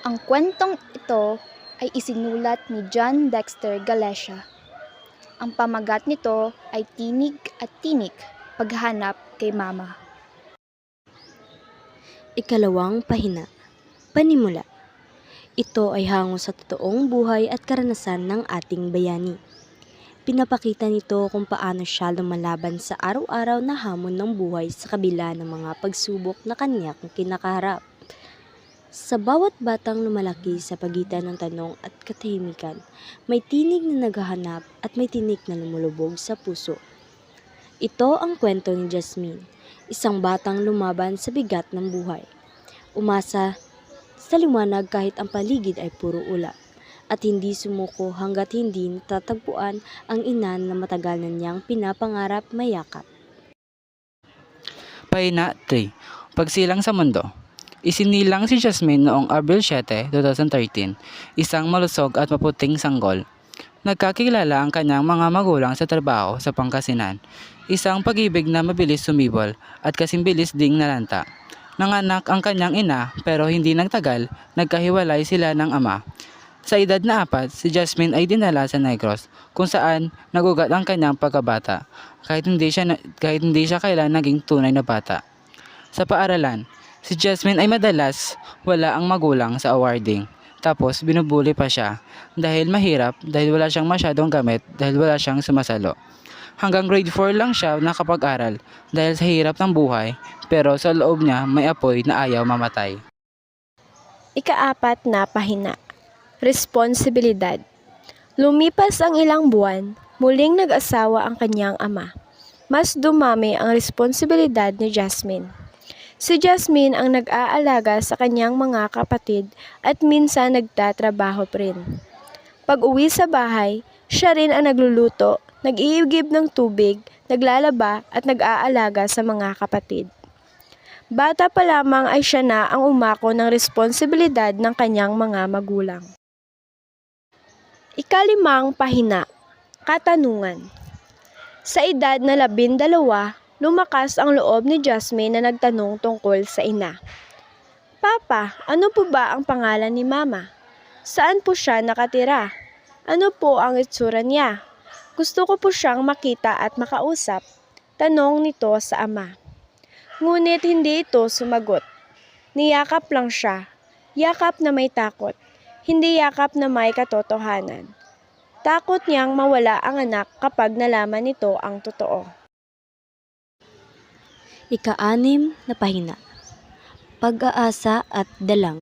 Ang kwentong ito ay isinulat ni John Dexter Galesha. Ang pamagat nito ay Tinig at Tinik, Paghanap kay Mama. Ikalawang pahina. Panimula. Ito ay hango sa totoong buhay at karanasan ng ating bayani. Pinapakita nito kung paano siya lumalaban sa araw-araw na hamon ng buhay sa kabila ng mga pagsubok na kanyang kinakaharap. Sa bawat batang lumalaki sa pagitan ng tanong at katahimikan, may tinig na naghahanap at may tinig na lumulubog sa puso. Ito ang kwento ni Jasmine, isang batang lumaban sa bigat ng buhay. Umasa sa liwanag kahit ang paligid ay puro ulap at hindi sumuko hanggat hindi natatagpuan ang ina na matagal na niyang pinapangarap mayakap. Pahina 3. Pagsilang sa mundo. Isinilang si Jasmine noong Abril 7, 2013, isang malusog at maputing sanggol. Nagkakilala ang kanyang mga magulang sa trabaho sa Pangasinan. Isang pag-ibig na mabilis sumibol at kasing bilis ding nalanta. Nanganak ang kanyang ina pero hindi nagtagal, nagkahiwalay sila ng ama. Sa edad na apat, si Jasmine ay dinala sa Negros kung saan nagugat ang kanyang pagkabata kahit hindi siya, kahit hindi siya kailan naging tunay na bata. Sa paaralan, si Jasmine ay madalas wala ang magulang sa awarding. Tapos binubuli pa siya dahil mahirap dahil wala siyang masyadong gamit dahil wala siyang sumasalo. Hanggang grade 4 lang siya nakapag-aral dahil sa hirap ng buhay pero sa loob niya may apoy na ayaw mamatay. Ikaapat na pahina. Responsibilidad. Lumipas ang ilang buwan, muling nag-asawa ang kanyang ama. Mas dumami ang responsibilidad ni Jasmine. Si Jasmine ang nag-aalaga sa kanyang mga kapatid at minsan nagtatrabaho rin. Pag uwi sa bahay, siya rin ang nagluluto, nag-iigib ng tubig, naglalaba at nag-aalaga sa mga kapatid. Bata pa lamang ay siya na ang umako ng responsibilidad ng kanyang mga magulang. Ikalimang pahina, katanungan. Sa edad na labindalawa, lumakas ang loob ni Jasmine na nagtanong tungkol sa ina. Papa, ano po ba ang pangalan ni Mama? Saan po siya nakatira? Ano po ang itsura niya? Gusto ko po siyang makita at makausap. Tanong nito sa ama. Ngunit hindi ito sumagot. Niyakap lang siya. Yakap na may takot. Hindi yakap na may katotohanan. Takot niyang mawala ang anak kapag nalaman nito ang totoo. Ika-anim na pahina. Pag-aasa at dalang.